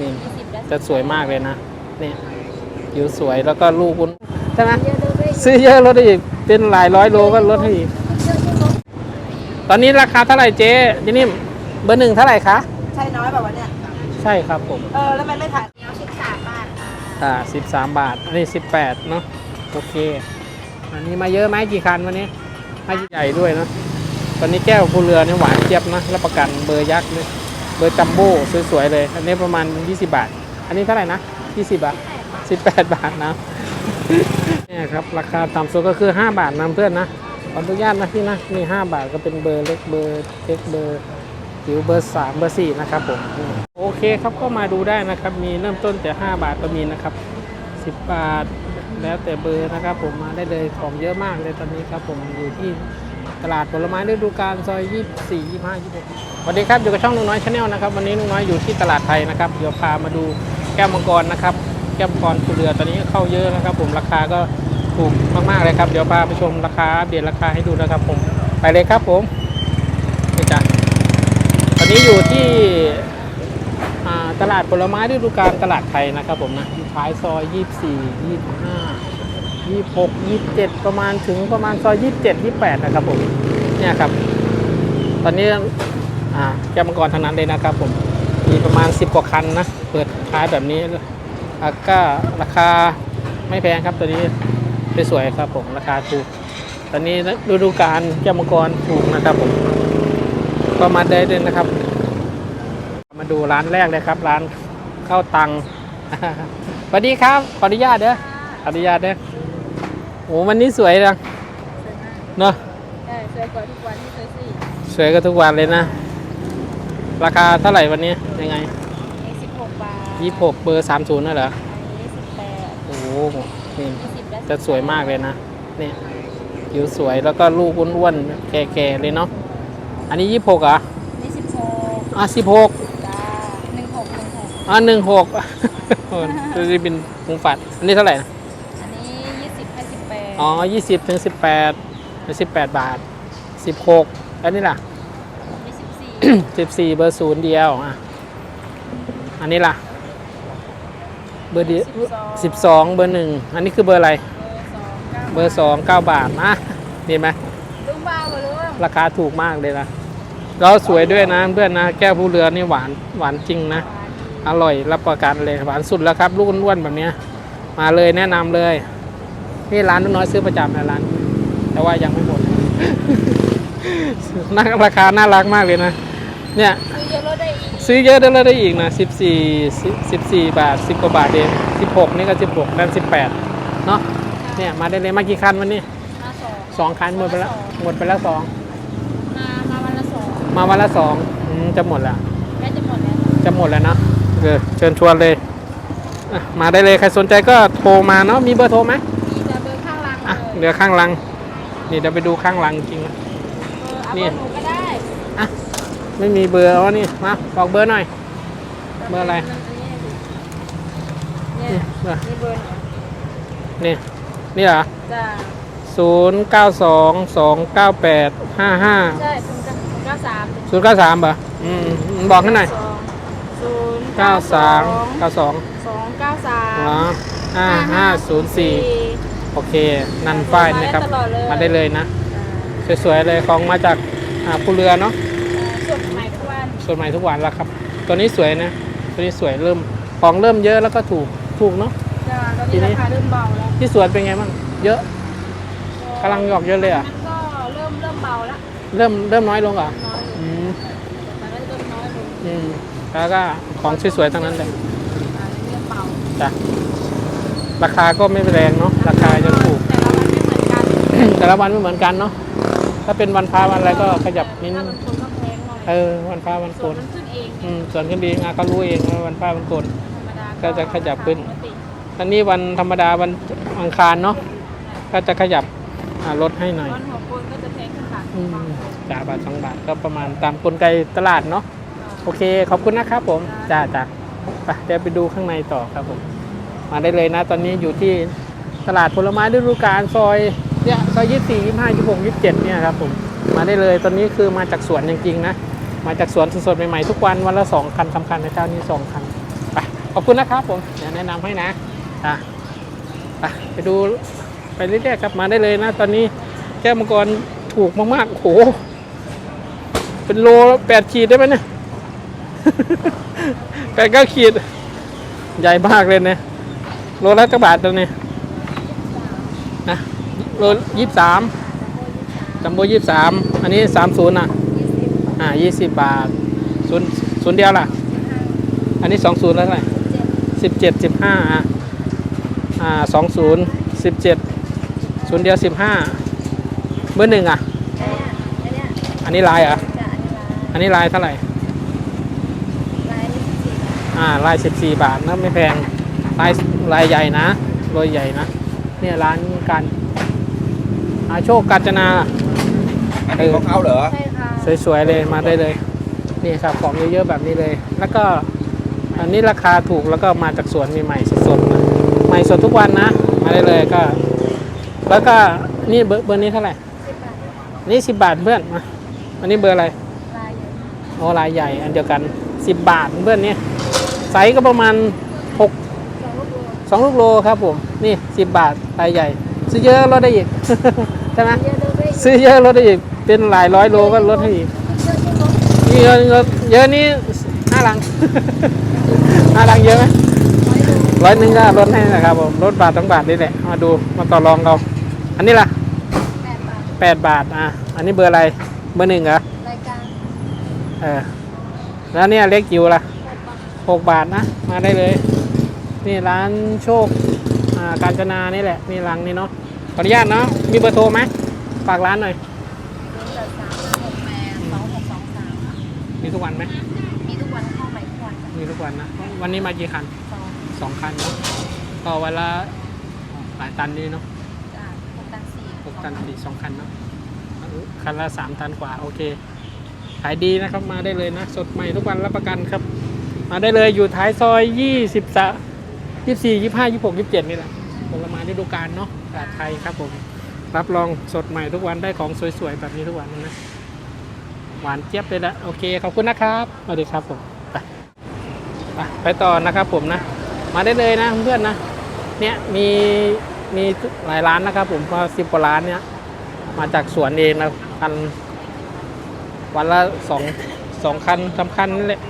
นี่สิบและจะสวยมากเลยนะนี่ผิวสวยแล้วก็ลูกคุณใช่ไหมเยอะเลยซื้อเยอะลดได้อีกเป็นหลายร้อยโลก็ลดให้อีก ตอนนี้ราคาเท่าไหร่เจ๊นี่นี่เบอร์หนึ่งเท่าไหร่คะใช่น้อยแบบวันเนี้ยใช่ครับผมเออแล้วมันไม่ขายเนี้ยสิบสามบาทค่ะอ่าสิบสามบาทอันนี้สิบแปดเนาะโอเค อันนี้มาเยอะไหมกี่คันวันนี้ให้ใหญ่ด้วยเนาะตอนนี้แก้วผู้เรือเนี่ยหวานเจี๊ยบนะรับประกันเบอร์ยักษ์เลย เบอร์จัมโบ้สวยๆเลย อันนี้ประมาณ 20 บาท อันนี้เท่าไหร่นะ 20 บาท 18 บาทนะเนี่ยครับราคาต่ำสุดก็คือ 5 บาทนะเพื่อนนะขออนุญาตนะพี่นะนี่5บาทก็เป็นเบอร์เล็กเบอร์เล็กเบอร์จิ๋วเบอร์ 3 เบอร์ 4 นะครับผมโอเคครับก็มาดูได้นะครับ มีเริ่มต้นแต่ 5 บาทก็มีนะครับ 10 บาทแล้วแต่เบอร์นะครับผมมาได้เลยของเยอะมากเลยตอนนี้ครับผมอยู่ที่ ตลาดผลไม้ฤดูกาลซอย 24 25 26สวัสดีครับ อยู่กับช่องลุงน้อยชาแนลนะครับ วันนี้ลุงน้อยอยู่ที่ตลาดไทยนะครับ เดี๋ยวพามาดูแก้วมังกรนะครับ แก้วมังกรภูเรือตอนนี้เข้าเยอะนะครับ ผม ราคาก็ถูกมากๆเลยครับ เดี๋ยวพาไปชมราคาอัปเดตราคาให้ดูนะครับ ผม ไปเลยครับผมนี่จ้ะตอนนี้อยู่ที่ตลาดผลไม้ฤดูกาลตลาดไทยนะครับ ผมนะท้ายซอย 24 25 26 27ประมาณถึงประมาณซอย27 28นะครับผมเนี่ยครับ ตอนนี้อ่าแก้มังกรทั้งนั้นเลยนะครับผมมีประมาณ10กว่าคันนะเปิดขายแบบนี้อะก็ราคาไม่แพงครับ ตัวนี้สวยๆครับผมราคาถูกตอนนี้ฤดูกาลแก้มังกรถูกนะครับผมก็มาได้เลยนะครับ มาดูร้านแรกเลยครับ ร้านข้าวตังสวัสดีครับ ขออนุญาตเด้อขออนุญาตเด้อ โอ้วันนี้สวยจังเนาะใช่สวยกว่าทุกวันที่เคยสิสวยก็ทุกวันเลยนะ ราคาเท่าไหร่วันนี้ยังไงเอสิบหกบาทยี่หกเบอร์สามศูนย์นั่นเหรออันนี้สิบแปดโอ้โหนี่สิบและจะสวยมากเลยนะนี่ผิวสวยแล้วก็ลูกอ้วนๆแก่ๆเลยเนาะอันนี้ยี่หกอะนี่สิบหกอะสิบหกจ้าหนึ่งหกหนึ่งหกอะหนึ่งหกจะได้เป็นคงฝัดอันนี้เท่าไหร่นะ อ๋อยี่สิบถึงสิบแปดเป็นสิบแปดบาทสิบหกอันนี้ล่ะนี่สิบสี่สิบสี่เบอร์ศูนย์เดียวอะอันนี้ล่ะ เบอร์เดียวสิบสองเบอร์หนึ่งอันนี้คือเบอร์อะไร เบอร์สองเก้าเบอร์สองเก้าบาทนะดีไหมลุงเบาหรือว่าราคาถูกมากเลยนะแล้วสวยด้วยนะเพื่อนนะ แก้วผู้เรือนี่หวานหวานจริงนะ อร่อยรับประกันเลยหวานสุดแล้วครับลูกอ้วนๆแบบเนี้ย มาเลยแนะนำเลย นี่ร้านน้อยซื้อประจำนะร้าน แต่ว่ายังไม่หมดน่าราคาน่ารักมากเลยนะ เนี่ย ซื้อเยอะลดได้อีกซื้อเยอะได้เลยได้อีกนะสิบสี่สิบสี่บาทสิบกว่าบาทเองสิบหกนี่ก็สิบหกนั่นสิบแปดเนาะเนี่ยมาได้เลยมากี่คันวันนี้มาสองสองคันหมดไปแล้วหมดไปแล้วสองมามาวันละสองมาวันละสองอืมจะหมดแล้วแม่จะหมดแล้วจะหมดแล้วเนาะเออเชิญชวนเลยอะมาได้เลยใครสนใจก็โทรมาเนาะมีเบอร์โทรไหม มีแต่เบอร์ข้าง ล่างอะเลยเดี๋ยวข้างหลัง นี่เดี๋ยวไปดูข้างหลังจริงนะเบอร์เอานี่เบอร์หนูก็ได้อะไม่มีเบอร์เอานี่มาบอกเบอร์หน่อย เบอร์อะไร เนี่ยเบอร์มีเบอร์นี่นี่เหรอจ้าศูนย์เก้าสองสองเก้าแปดห้าห้าใช่ศูนย์เก้าสามศูนย์เก้าสามป่ะอืมบอกให้หน่อยศูนย์เก้าสามเก้าสองสองเก้าสามเหรอห้าห้าศูนย์สี่ โอเค นันฝ้ายนะครับมาได้เลยนะสวยๆเลยของมาจากอ่าภูเรือเนาะส่วนใหม่ทุกวันสดใหม่ทุกวันแล้วครับ ตัวนี้สวยนะ ตัวนี้สวยเริ่มของเริ่มเยอะแล้วก็ถูกถูกเนาะ จ้าตอนนี้ราคาเริ่มเบาแล้วที่สวนเป็นไงบ้างเยอะกำลังหยอกเยอะเลยอะมันก็เริ่มเริ่มเบาแล้วเริ่มเริ่มน้อยลงเหรอะน้อยลงอืมมันก็เริ่มน้อยลงอืมแล้วก็ของสวยๆทั้งนั้นเลย อ่าเริ่มเบาจ้ะ ราคาก็ไม่แรงเนาะราคาจะถูกแต่ละวันไม่เหมือนกันแต่ละวันไม่เหมือนกันเนาะถ้าเป็นวันพระวันอะไรก็ขยับนิดนึถ้างมันคนก็แพงหน่อยเออวันพระวันโกส่วนนมันขึ้นเองอืมส่วนขึ้นดีงานก็รู้เองว่าวันพระวันโกนธรรมดาก็จะขยับขึ้นปกติอันนี้วันธรรมดาวันอังคารเนาะก็จะขยับอ่าลดให้หน่อยวันหัวโกนก็จะแพงขึ้นค่ะอืมจ่าบาทสองบาทก็ประมาณตามกลไกตลาดเนาะโอเคขอบคุณนะครับผมจ้าจ้าไปเดี๋ยวไปดูข้างในต่อครับผม มาได้เลยนะ ตอนนี้อยู่ที่ตลาดผลไม้ฤดูกาลซอยเนี่ยซอยยี่สี่ยี่ห้ายี่หกยี่เจ็ดเนี่ยครับผมมาได้เลยตอนนี้คือมาจากสวนจริงๆนะ มาจากสวนสดๆใหม่ๆทุกวันวันละสองคันสำคัญนะเจ้านี้สองคันไปขอบคุณนะครับผมเดี๋ยวแนะนำให้นะอะไปไปดูไปเรื่อยๆครับมาได้เลยนะ ตอนนี้แก้วมังกรถูกมากๆโอ้โหเป็นโลแปดขีดได้ไหมเนี่ยแปดเก้าขีด ใหญ่มากเลยเนี่ย โลละกระบาทตัวนี้นะโลยี่สามจัมโบ้ยี่สามอันนี้สามศูนย์อะอ่ายี่สิบบาทศูนย์ศูนย์เดียวล่ะ อันนี้สองศูนย์แล้วเท่าไหร่สิบเจ็ดสิบห้าอะอ่าสองศูนย์สิบเจ็ดศูนย์เดียวสิบห้าเบอร์หนึ่งอะ อันนี้ลายเหรอะอันนี้ลายเท่าไหร่อ่าลายสิบสี่บาทนะไม่แพงลาย ลายใหญ่นะโรยใหญ่นะ เนี่ยร้านการอาโชคกาญจนาอันนี้ของเขาเหรอ ใช่ค่ะสวยๆเลยมาได้เลย นี่ครับของเยอะๆแบบนี้เลย แล้วก็อันนี้ราคาถูกแล้วก็มาจากสวนมีใหม่สดๆนะใหม่สดทุกวันนะ มาได้เลยก็ แล้วก็นี่เบอร์เบอร์นี้เท่าไหร่สิบบาทนี่สิบบาทเพื่อนมาอันนี้เบอร์อะไรลายเยอะโอ้ลายใหญ่อันเดียวกันสิบบาทเพื่อนนี่ไซส์ก็ประมาณหก สองลูกโลสองลูกโลครับผม นี่สิบบาทลายใหญ่ ซื้อเยอะลดได้อีก ใช่ไหมเยอะด้วยซื้อเยอะลดได้อีก เป็นหลายร้อยโลก็ลดให้อีกเยอะที่รถนี่เยอะเยอะนี่ห้าลังห้าลังเยอะไหมร้อยโลร้อยหนึ่งก็ลดให้นะครับผมลดบาทต้องบาทนี่แหละ มาดูมาต่อรองเรา อันนี้ล่ะแปดบาทแปดบาทอะ อันนี้เบอร์อะไร เบอร์หนึ่งเหรอรายการเออแล้วเนี่ยเล็กจิ๋วล่ะหกบาทหกบาทนะ มาได้เลย นี่ร้านโชคอ่าการจนานี่แหละนี่รังนี่เนาะขออนุญาตเนาะมีเบอร์โทรไหมฝากร้านหน่อยศูนย์แปดสามห้าหกแปดสองหกสองสามมีทุกวันไหมมีทุกวันเข้าใหม่ทุกวันค่ะมีทุกวันนะวันนี้มากี่คันสองสองคันเนาะก็วันละหลายตันนี่เนาะจ้ะหกตันสี่หกตันสี่สองคันเนาะคันละสามตันกว่าโอเคขายดีนะครับมาได้เลยนะ สดใหม่ทุกวันรับประกันครับ มาได้เลยอยู่ท้ายซอยยี่สิบสาม ยี่สี่ยี่ห้ายี่หกยี่เจ็ดนี่แหละผลไม้ฤดูกาลเนาะตลาดไทยครับผม รับรองสดใหม่ทุกวันได้ของสวยๆ แบบนี้ทุกวันนะ หวานเจี๊ยบเลยละโอเค ขอบคุณนะครับสวัสดีครับผมไปไปต่อนะครับผมนะ มาได้เลยนะเพื่อนนะ เนี่ยมีมีหลายร้านนะครับผมก็สิบกว่าร้านเนี่ยมาจากสวนเองนะคันวันละสองสองคันสามคันนั่นแหละ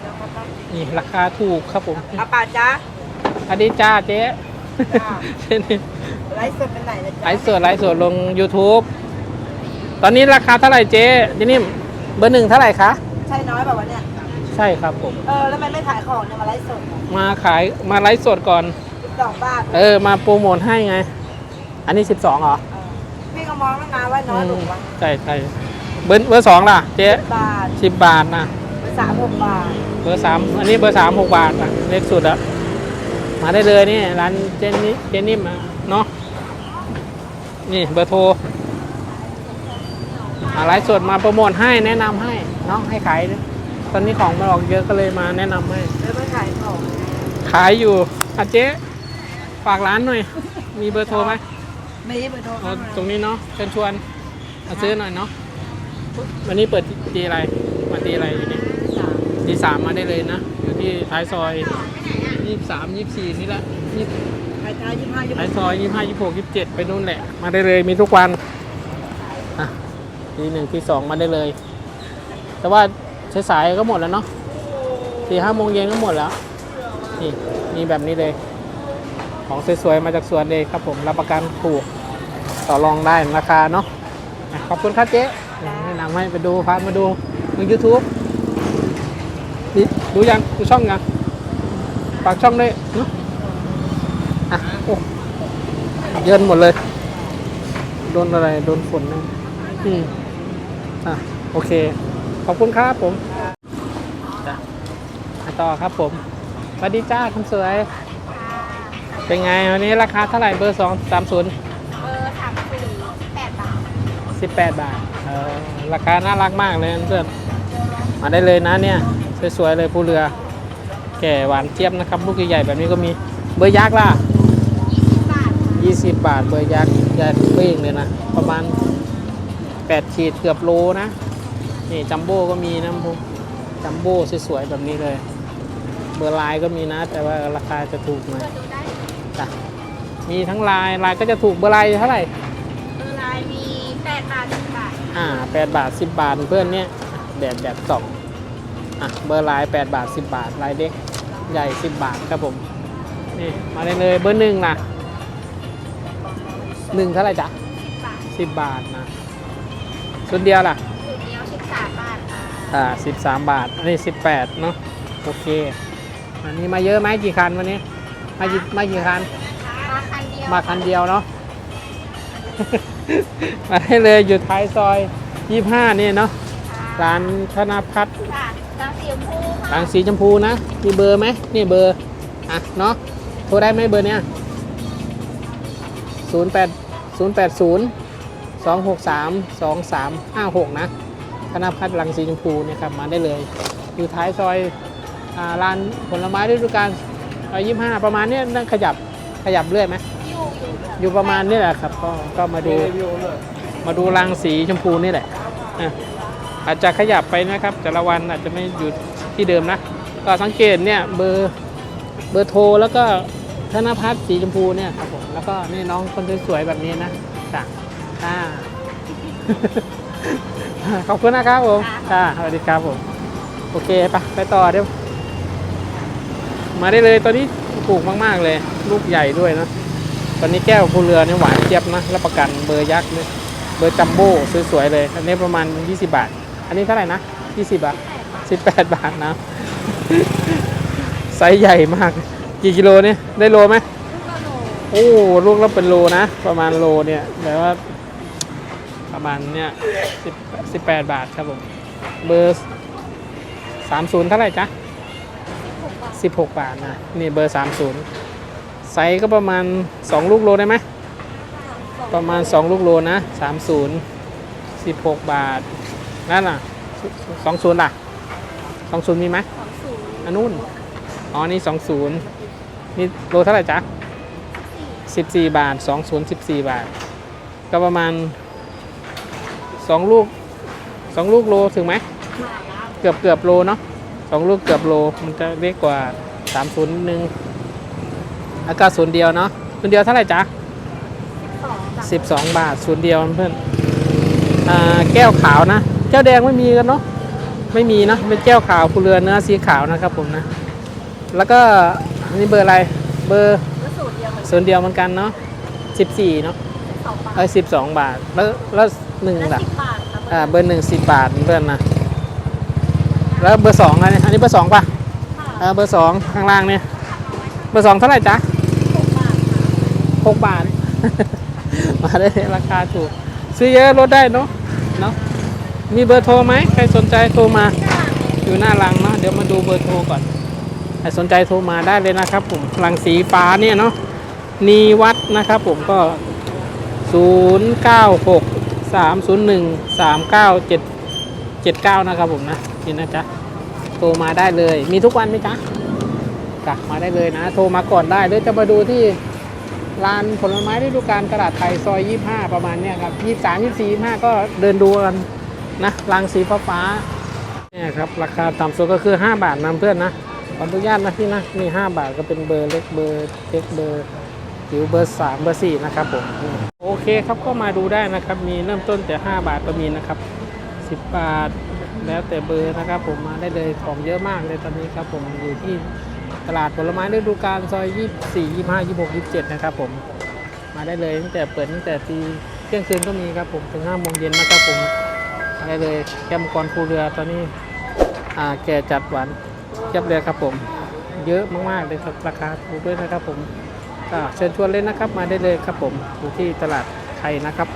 นี่ราคาถูกครับผมอาป่าจ๊ะ อันนี้จ้าเจ๊จ้า เจ๊นี่ไลฟ์สดเป็นไหนนะไลจ๊ะฟ์สดไลฟ์สดลง YouTube ตอนนี้ราคาเท่าไหร่เจ๊เจนี่เบอร์หนึ่งเท่าไหร่คะ ใช่น้อยแบบว่าวะเนี่ย ใช่ครับผม เออ แล้วทำไมไม่ขายของเนี่ยมาไลฟ์สดมาขายมาไลฟ์สดก่อน สิบสองบาทเออ มาโปรโมทให้ไง อันนี้ 12เหรอเออพี่ก็มองตั้งนานว่าน้อยหรือวะใช่ใช่เบอร์เบอร์สองล่ะ เจ๊บาทสิบบาทนะ สามหกบาทเบอร์สามอันนี้เบอร์สามหกบาทอะเล็กสุดอะ มาได้เลยนี่ร้านเจนนี่เจนนี่มาเนาะนี่เบอร์โทรมาไลฟ์สดมาโปรโมทให้แนะนำให้เนาะให้ขายด้วยตอนนี้ของมันออกเยอะก็เลยมาแนะนำให้แล้วไม่ขายของขายอยู่อาเจ๊ฝากร้านหน่อย มีเบอร์โทรไหมไม่เบอร์โทรเอาเข้ามาตรงนี้เนาะเชิญชวนมาซื้อหน่อยเนาะวันนี้เปิดตีอะไรมาตีอะไรอยู่นี่สามตีสามมาได้เลยนะ อยู่ที่ท้ายซอย ยี่สามยี่สี่นี่แหละยี่ขายเช้ายี่สิบห้ายี่สิบท้ายซอยยี่ห้ายี่หกยี่เจ็ดไปนู่นแหละ มาได้เลยมีทุกวันอะทีหนึ่งทีสองมาได้เลย แต่ว่าสายๆก็หมดแล้วเนาะสี่ห้าโมงเย็นก็หมดแล้วนี่มีแบบนี้เลย ของสวยๆมาจากสวนเลยครับผมรับประกันถูกต่อรองได้ราคาเนาะอะขอบคุณครับเจ๊แนะนำให้ไปดูพามาดูในยูทูบดูยังดูช่องยังฝากช่องด้วยเนาะอะโอ้เยินหมดเลย โดนอะไร โดนฝนนะอืมอะ โอเค ขอบคุณครับผมจ้ะไปต่อครับผมสวัสดีจ้าคุณสวย เป็นไง วันนี้ราคาเท่าไหร่เบอร์สองสามศูนย์เบอร์สามสี่แปดบาทสิบแปดบาทเออราคาน่ารักมากเลยเพื่อนมาได้เลยนะเนี่ย สวยๆเลยผู้เรือ แก่หวานเจี๊ยบนะครับลูกใหญ่ๆแบบนี้ก็มีเบอร์ยักษ์ล่ะยี่สิบบาท20 บาทเบอร์ยักษ์ยักษ์เป้งเลยนะ ประมาณ 8 ขีดเกือบโลนะ นี่จัมโบ้ก็มีนะพวกจัมโบ้สวยๆแบบนี้เลย เบอร์ไลน์ก็มีนะ แต่ว่าราคาจะถูกหน่อยเพื่อดูได้จ้ะมีทั้งไลน์ไลน์ก็จะถูกเบอร์ไลน์เท่าไหร่เบอร์ไลน์มีแปดบาทสิบบาทอ่าแปดบาทสิบบาทเพื่อนเนี่ยแดดแดดสองอะเบอร์ไลน์แปดบาทสิบบาทลายเด็ก ใหญ่สิบบาทครับผม นี่มาเลยเลยเบอร์หนึ่งนะหนึ่งเท่าไหร่จ๊ะสิบบาทสิบบาทนะชุดเดียวล่ะ สูตรเดียวสิบสามบาทค่ะอ่าสิบสามบาท อันนี้สิบแปดเนาะโอเค อันนี้มาเยอะไหมกี่คันวันนี้ มากี่มากี่คัน มาคันเดียวมาคันเดียวเนาะ มาได้เลยอยู่ท้ายซอยยี่ห้านี่เนาะร้านธนพัฒน์ค่ะ ทางสีชมพูค่ะร้านสีชมพูนะ มีเบอร์ไหมนี่เบอร์ อะ เนาะโทรได้ไหมเบอร์เนี้ยศูนย์แปดศูนย์แปดศูนย์สองหกสามสองสามห้าหกนะธนพัฒน์รังสีชมพูเนี่ยครับมาได้เลย อยู่ท้ายซอยอ่าร้านผลไม้ฤดูกาลซอยยี่ห้าประมาณเนี้ยนั่งขยับขยับเรื่อยไหมอยู่อยู่ค่ะอยู่ประมาณนี้แหละครับ ก็ก็มาดูมาดูรังสีชมพูนี่แหละ อะอาจจะขยับไปนะครับแต่ละวันอาจจะไม่อยู่ที่เดิมนะ ก็สังเกตเนี่ยเบอร์เบอร์โทรแล้วก็ธนพัฒน์สีชมพูเนี่ยครับผมแล้วก็นี่น้องคนสวยๆแบบนี้นะจ้ะอ่าขอบคุณนะครับผมค่ะสวัสดีครับผม โอเคไปไปต่อเดี๋ยวมาได้เลยตอนนี้ถูกมากๆเลย ลูกใหญ่ด้วยนะ ตอนนี้แก้วภูเรือเนี่ยหวานเจี๊ยบนะ รับประกันเบอร์ยักษ์เลย เบอร์จัมโบ้สวยๆเลย อันนี้ประมาณ 20 บาท อันนี้เท่าไหร่นะ20บาท18บาทนะ ไซส์ใหญ่มาก กี่กิโลเนี่ย ได้โลไหมลโอ้ลูกละเป็นโลนะ ประมาณโลเนี่ยแต่ว่า ประมาณเนี่ย10 18บาทครับผม เบอร์30เท่าไหร่จ๊ะ16บาทนะ นี่เบอร์30ไซส์ก็ประมาณ2ลูกโลได้ไหมประมาณ2ลูกโลนะ30 16บาท นั่นล่ะ20ล่ะ20มีไหมสองศูนย์อันนู้นอ๋อนี่20นี่โลเท่าไหร่จ๊ะ14บาท20 14บาท ก็ประมาณ2ลูก2ลูกโลถึงไหมเกือบเกือบโลเนาะสองลูกเกือบโลมันจะเล็กกว่า30นิดนึงอากาศศูนย์เดียวเนาะศูนย์เดียวเท่าไหร่จ๊ะสองจ้ะสิบสองบาทศูนย์เดียวเพื่อนอ่าแก้วขาวนะ แก้วแดงไม่มีกันเนาะไม่มีนะเป็นแก้วขาวผู้เรือเนื้อสีขาวนะครับผมนะ แล้วก็อันนี้เบอร์อะไรเบอร์แล้วสูตรเดียวเหมือนศูนย์เดียวเหมือนกันเนาะสิบสี่เนาะสองบาทเอ้ยสิบสองบาทแล้วแล้วหนึ่งและล่ะสิบบาทค่ะอ่าเบอร์หนึ่งสิบบาทเพื่อนนะแล้วเบอร์สองอันนี้อันนี้เบอร์สองป่ะเออเบอร์สองข้างล่างเนี่ยเบอร์สองเท่าไหร่จ๊ะหกบาทค่ะหกบาทมาได้ราคาถูกซื้อเยอะลดได้เนาะเนาะ มีเบอร์โทรไหมใครสนใจโทรมา อยู่หน้ารังเนาะเดี๋ยวมาดูเบอร์โทรก่อนใครสนใจโทรมาได้เลยนะครับ ผมรังสีฟ้าเนี่ยเนาะนีวัดนะครับ ผมก็ 0 9 6 3 0 1 3 9 7 7 9 นะครับผมนะนี่นะจ๊ะโทรมาได้เลย มีทุกวันไหมจ๊ะจ้ะมาได้เลยนะ โทรมาก่อนได้หรือจะมาดูที่ร้านผลไม้ฤดูกาลตลาดไทยซอย 25 ประมาณเนี้ยครับ 23 24 25 ก็เดินดูกัน นะรังสีฟ้าฟ้าเนี่ยครับราคาต่ำสุดก็คือ 5 บาทนะเพื่อนนะขออนุญาตนะพี่นะนี่5บาทก็เป็นเบอร์เล็กเบอร์เล็กเบอร์จิ๋วเบอร์3เบอร์4นะครับผมโอเคครับก็มาดูได้นะครับ มีเริ่มต้นแต่ 5 บาทก็มีนะครับ 10 บาทแล้วแต่เบอร์นะครับ ผมมาได้เลยของเยอะมากเลยตอนนี้ครับ ผมอยู่ที่ตลาดผลไม้ฤดูกาลซอย 24 25 26 27 นะครับผมมาได้เลยตั้งแต่เปิดตั้งแต่ตีเที่ยงคืนก็มีครับผมถึง5โมงเย็นนะครับผม ได้เลยแก้มกรภูเรือตอนนี้แก่จัดหวานเทียบเลยครับผม เยอะมากๆเลยครับราคาถูกด้วยนะครับผมเชิญชวนเลยนะครับมาได้เลยครับผมอยู่ที่ตลาดไทยนะครับ